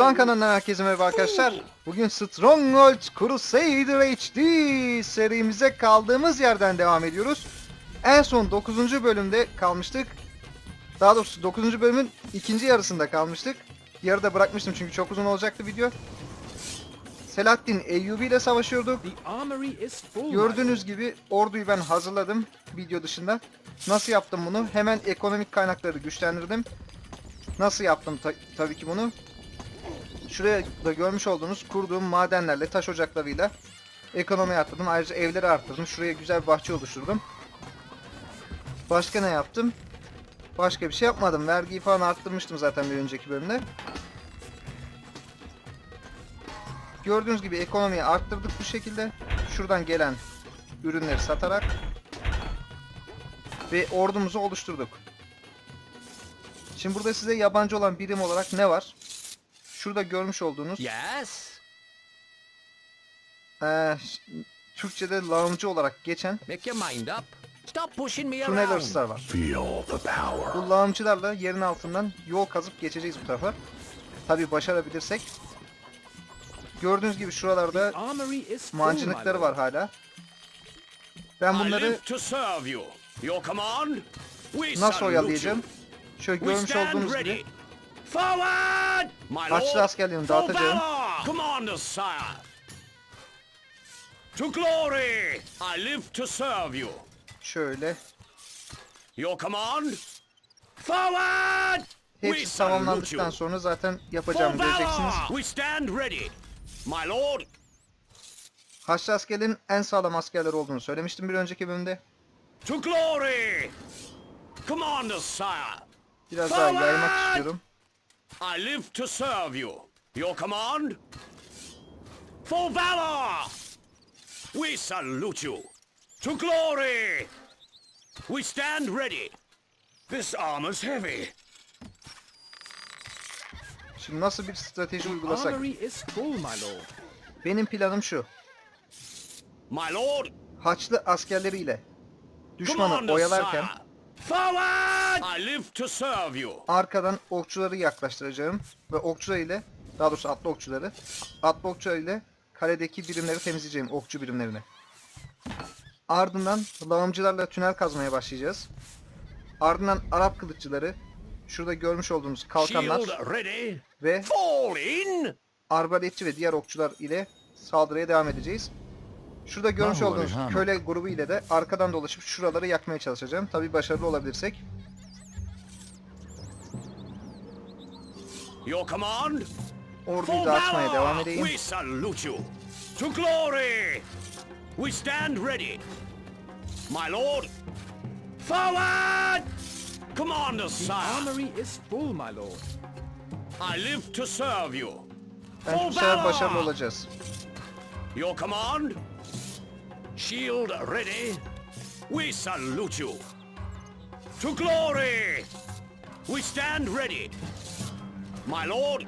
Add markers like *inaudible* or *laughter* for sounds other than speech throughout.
Yoksulan kanalından herkese merhaba arkadaşlar. Bugün Stronghold Crusader HD serimize kaldığımız yerden devam ediyoruz. En son 9. bölümde kalmıştık. Daha doğrusu 9. bölümün ikinci yarısında kalmıştık. Yarıda bırakmıştım çünkü çok uzun olacaktı video. Selahattin Eyyubi ile savaşıyorduk. Gördüğünüz gibi orduyu ben hazırladım video dışında. Nasıl yaptım bunu? Hemen ekonomik kaynakları güçlendirdim. Nasıl yaptım ta- tabii ki bunu? Şuraya da görmüş olduğunuz kurduğum madenlerle, taş ocaklarıyla ekonomi arttırdım. Ayrıca evleri arttırdım. Şuraya güzel bir bahçe oluşturdum. Başka ne yaptım? Başka bir şey yapmadım. Vergiyi falan arttırmıştım zaten bir önceki bölümde. Gördüğünüz gibi ekonomiyi arttırdık bu şekilde. Şuradan gelen ürünleri satarak ve ordumuzu oluşturduk. Şimdi burada size yabancı olan birim olarak ne var? Şurada görmüş olduğunuz Yes. eee, ş- Türkçe'de lağımcı olarak geçen Make your mind up. Stop pushing me around. var. Feel the power. Bu lağımcılarla yerin altından yol kazıp geçeceğiz bu tarafa. Tabi başarabilirsek. Gördüğünüz gibi şuralarda Armory is full. mancınıkları var lord. hala. Ben I bunları live to serve you. Your command? We nasıl salute oyalayacağım? Şöyle We görmüş stand olduğunuz ready. gibi Forward! My lord. askerlerini For dağıtacağım. valor! Commander, sire. To glory! I live to serve you. Şöyle Your command? Forward! We hepsi salute tamamlandıktan you. sonra zaten For yapacağımı göreceksiniz. valor! We stand ready. My lord, Haçlı askerlerin en sağlam askerler olduğunu söylemiştim bir önceki bölümde. to glory! Commander, sire. Biraz daha yaymak Forward! istiyorum. I live to serve you. Your command? For valor! We salute you. To glory! We stand ready. This armor's heavy. Şimdi nasıl bir strateji uygulasak? Armory is full, my lord. Benim planım şu. My lord, Haçlı askerleriyle düşmanı oyalarken. Forward! I live to serve you. arkadan okçuları yaklaştıracağım ve okçular ile daha doğrusu atlı okçuları atlı okçular ile kaledeki birimleri temizleyeceğim okçu birimlerini. Ardından lağımcılarla tünel kazmaya başlayacağız. Ardından Arap kılıççıları şurada görmüş olduğunuz kalkanlar ve Fall in! arbaletçi ve diğer okçular ile saldırıya devam edeceğiz. Şurada görmüş olduğunuz köle grubu ile de arkadan dolaşıp şuraları yakmaya çalışacağım. Tabi başarılı olabilirsek. Your command? Orduyu dağıtmaya devam valor! edeyim. We salute you. To glory! We stand ready. My lord! Forward! Commander, The sire. armory is full, my lord. I live to serve you. Bence bu sefer başarılı olacağız. Your command? Shield ready. We salute you. To glory! We stand ready. My lord!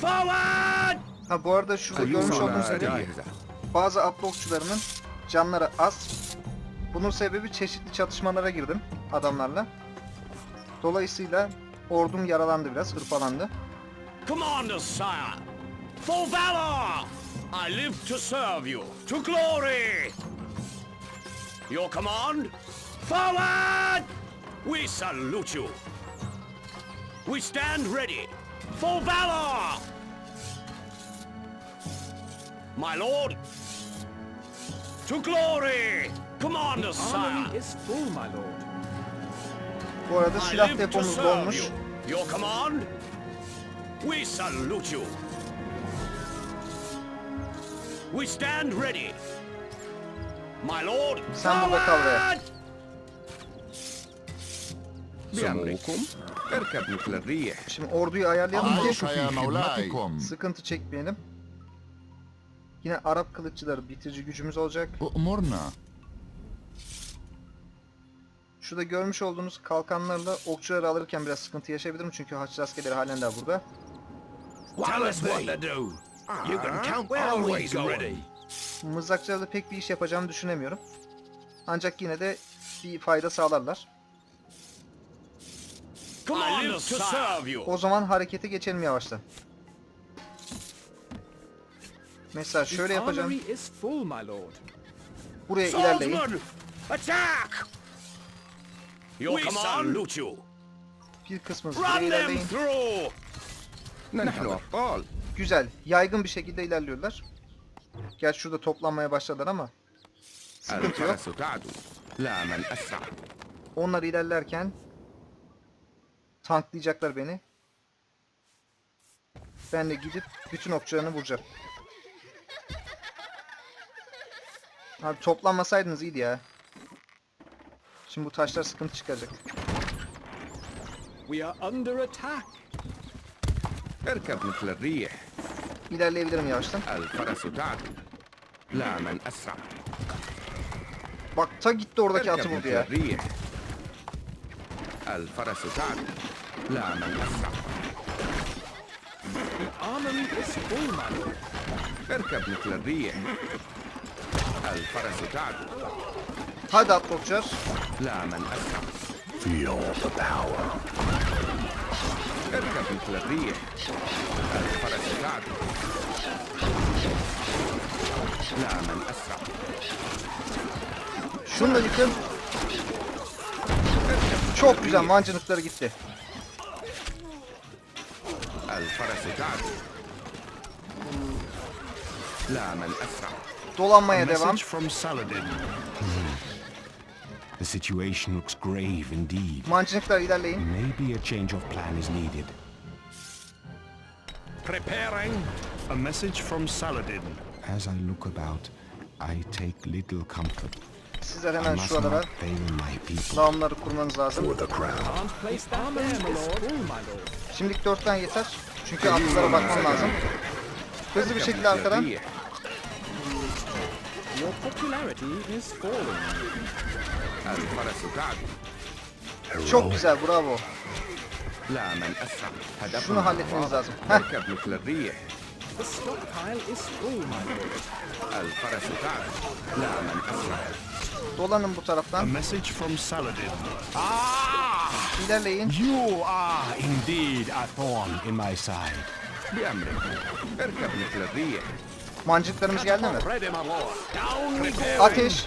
Forward! Ha bu arada şurada görmüş olduğunuz gibi bazı atlı okçularının canları az. Bunun sebebi çeşitli çatışmalara girdim adamlarla. Dolayısıyla ordum yaralandı biraz, hırpalandı. Commander, sire! For valor! I live to serve you. To glory! Your command? Forward! We salute you. We stand ready. For valor! My lord! To glory! Commander, The armory sire! is full, my lord. Bu arada I silah live to depomuz serve dolmuş. you. Your command? We salute you. We stand ready. My lord. Sen burada kal be. forward! سموكم اركب مثل الريح Şimdi orduyu ayarlayalım ki عاش يا مولاي sıkıntı çekmeyelim. Yine Arap kılıççıları bitirici gücümüz olacak. أؤمرنا Şurada görmüş olduğunuz kalkanlarla okçuları alırken biraz sıkıntı yaşayabilirim çünkü Haçlı askerleri halen daha burada. Tell us what to do. You can count always ready. Mızrakçılarla pek bir iş yapacağımı düşünemiyorum. Ancak yine de bir fayda sağlarlar. O zaman harekete geçelim yavaştan. Mesela şöyle yapacağım. Buraya ilerleyin. Bir kısmınız buraya ilerleyin. Güzel. Yaygın bir şekilde ilerliyorlar. Gerçi şurada toplanmaya başladılar ama. Sıkıntı yok. الفرس تعدو لا من أسرع Onlar ilerlerken tanklayacaklar beni. Ben de gidip bütün okçularını vuracağım. Abi toplanmasaydınız iyiydi ya. Şimdi bu taşlar sıkıntı çıkaracak. We are under attack. اركب مثل الريح İlerleyebilirim yavaştan. الفرس تعدو لا من أسرع Bak ta gitti oradaki atı اركب vurdu مثل ya. الريح الفرس تعدو لا من أسرع The armory is full, my lord. اركب مثل الريح الفرس تعدو Hadi at okçular. لا من أسرع Feel the power. اركب مثل الريح الفرس تعدو لا من أسرع Şunu da yıkın. Çok güzel mancınıkları gitti. الفرس تعدو لا من أسرع Dolanmaya devam. The situation looks grave indeed. Mancınıklar ilerleyin. Maybe a change of plan is needed. Preparing. A message from Saladin. As I look about, I take little comfort. Sizler hemen must şuralara not fail my people. lağımları kurmanız lazım. Şimdilik 4 tane yeter. Çünkü atlılara bakmam lazım. Hızlı bir şekilde arkadan. الريح Your popularity is falling. الفرس تعدو Çok güzel bravo. لا من أسرع هدف Şunu halletmeniz lazım. Heh, اركب مثل الريح The stockpile is full, my lord. الفرس تعدو لا من أسرع dolanın bu A taraftan. message from Saladin. İlerleyin. You are indeed a thorn in my side. بأمرك اركب مثل الريح Mancıklarımız geldi mi? Ateş.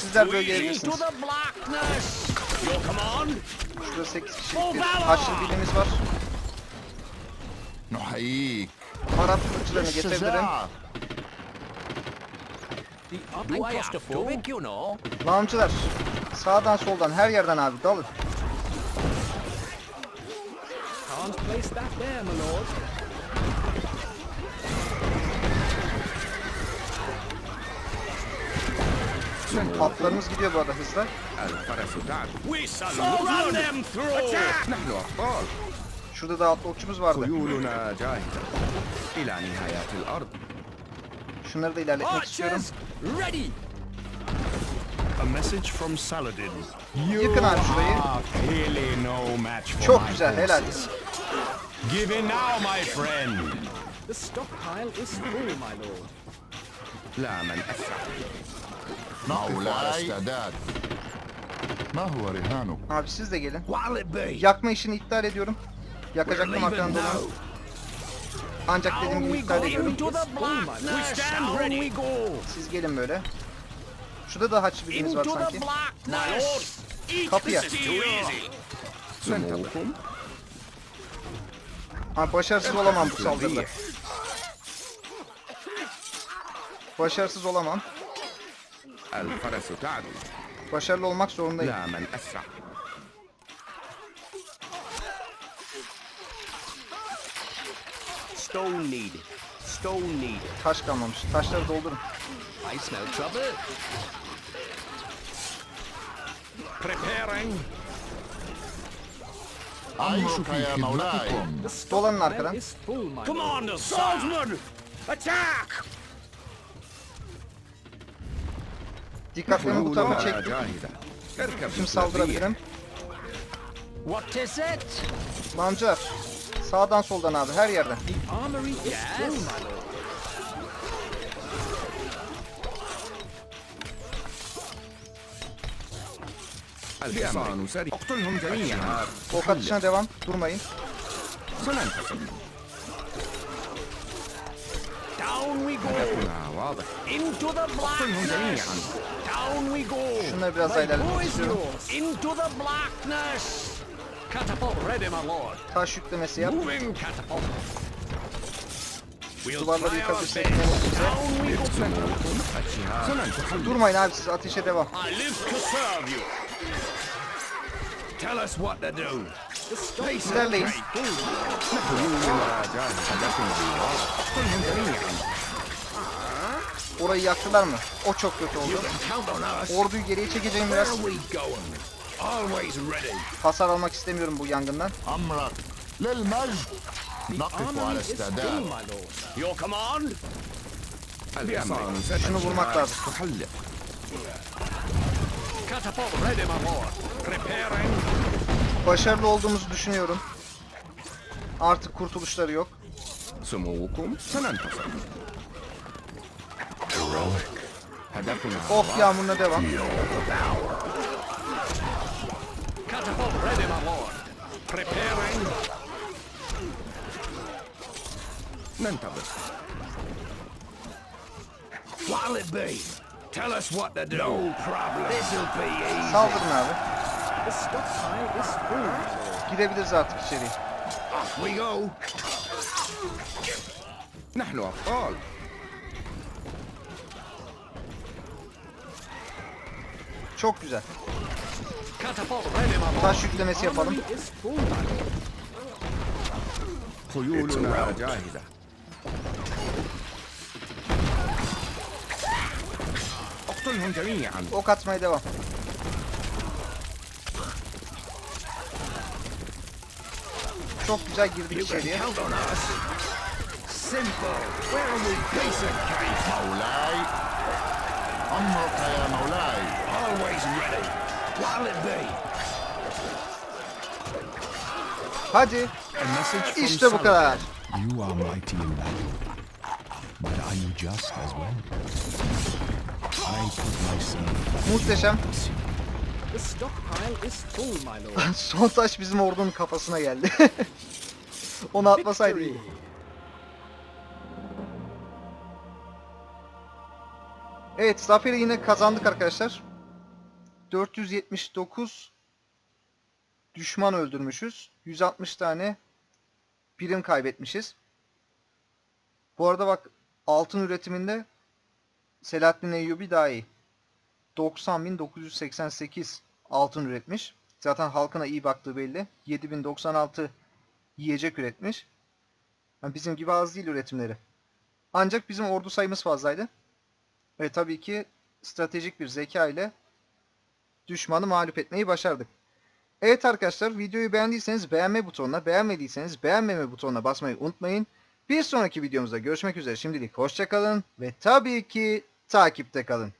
Sizler böyle gelebilirsiniz. Şurada 8 kişilik bir haçlı birliğimiz var. Arap fırçalarını getirebilirim. Lağımcılar sağdan soldan her yerden abi dalın arms placed back there, my lord. Atlarımız gidiyor bu arada hızla. So run! Şurada da atlı okçumuz vardı. Şunları da ilerletmek istiyorum. Ready. A message from Saladin. Yakın abi şurayı. Çok güzel helal. forces. Give in now, my friend. The stockpile is full, my lord. لا من أسرع نقف على مولاي. استعداد. ما هو رهانك؟ Abi siz de gelin. What'll it be? Yakma işini iptal ediyorum. Yakacaktım arkadan Leaving dolanın. now. Ancak dediğim gibi iptal ediyorum. Into the blackness. We stand ready. we go. Siz gelin böyle. Şurada da haç birliğimiz var Into the sanki. blackness. Eat Kapıya. This is Ha başarısız olamam bu saldırıda. Başarısız olamam. Başarılı olmak zorundayım. Stone needed. Stone needed. Taş kalmamış. Taşları doldurun. I smell trouble. Preparing. Anlıyor kayağına olay. Dolanın arkadan. Commander, swordsman! Attack! Dikkatlerini bu tarafa çektim. Şimdi saldırabilirim. What is it? Mancar. Sağdan soldan abi her yerden. Yes. الحصان سريع اقتلهم جميعا Ok atışına devam. Durmayın. سننتصر Down we go. هدفنا واضح. Into the blackness. Down we go. Şunları biraz daha My ilerlemek bow is istiyorum. yours. Into the blackness. Catapult ready, my lord. Taş yüklemesi yap. Moving catapult. We'll Duvarları try our yıkabilirsek best. ne mutlu bize. Down we go. سننتصر. Durmayın abi siz ateşe devam. I live to serve you. Tell us what to do. The space of Orayı yaktılar mı? O çok kötü oldu. Orduyu geriye çekeceğim biraz. Hasar almak istemiyorum bu yangından. Şunu vurmak lazım. Başarılı olduğumuzu düşünüyorum. Artık kurtuluşları yok. Samoukum sanan tasarım. Oh yağmuruna devam. None covered. While it be. Tell us what to do. No problem. This'll be easy. Saldırın abi. The stockpile is full, my lord. Girebiliriz artık içeriye. Off we go. نحن أبطال. Çok güzel. Catapult ready, my lord. Taş yüklemesi yapalım. Armory is full, my lord. خيولنا جاهزة. اقتلهم جميعا. Ok atmaya devam. Çok güzel girdik You can içeriye. count on us. Simple. Where are we? Piece of cake. مولاي أمرك يا مولاي Always ready. What'll it be? Hadi. A message from İşte bu kadar. You are mighty in battle, but are you just as well? Muhteşem. *laughs* Son taş bizim ordunun kafasına geldi. *laughs* Onu atmasaydı iyi. Evet zaferi yine kazandık arkadaşlar. 479 düşman öldürmüşüz. 160 tane birim kaybetmişiz. Bu arada bak altın üretiminde Selahattin Eyyubi daha iyi. 90.988 altın üretmiş. Zaten halkına iyi baktığı belli. 7096 yiyecek üretmiş. Yani bizim gibi az değil üretimleri. Ancak bizim ordu sayımız fazlaydı. Ve tabii ki stratejik bir zeka ile düşmanı mağlup etmeyi başardık. Evet arkadaşlar videoyu beğendiyseniz beğenme butonuna, beğenmediyseniz beğenmeme butonuna basmayı unutmayın. Bir sonraki videomuzda görüşmek üzere şimdilik hoşçakalın ve tabii ki takipte kalın.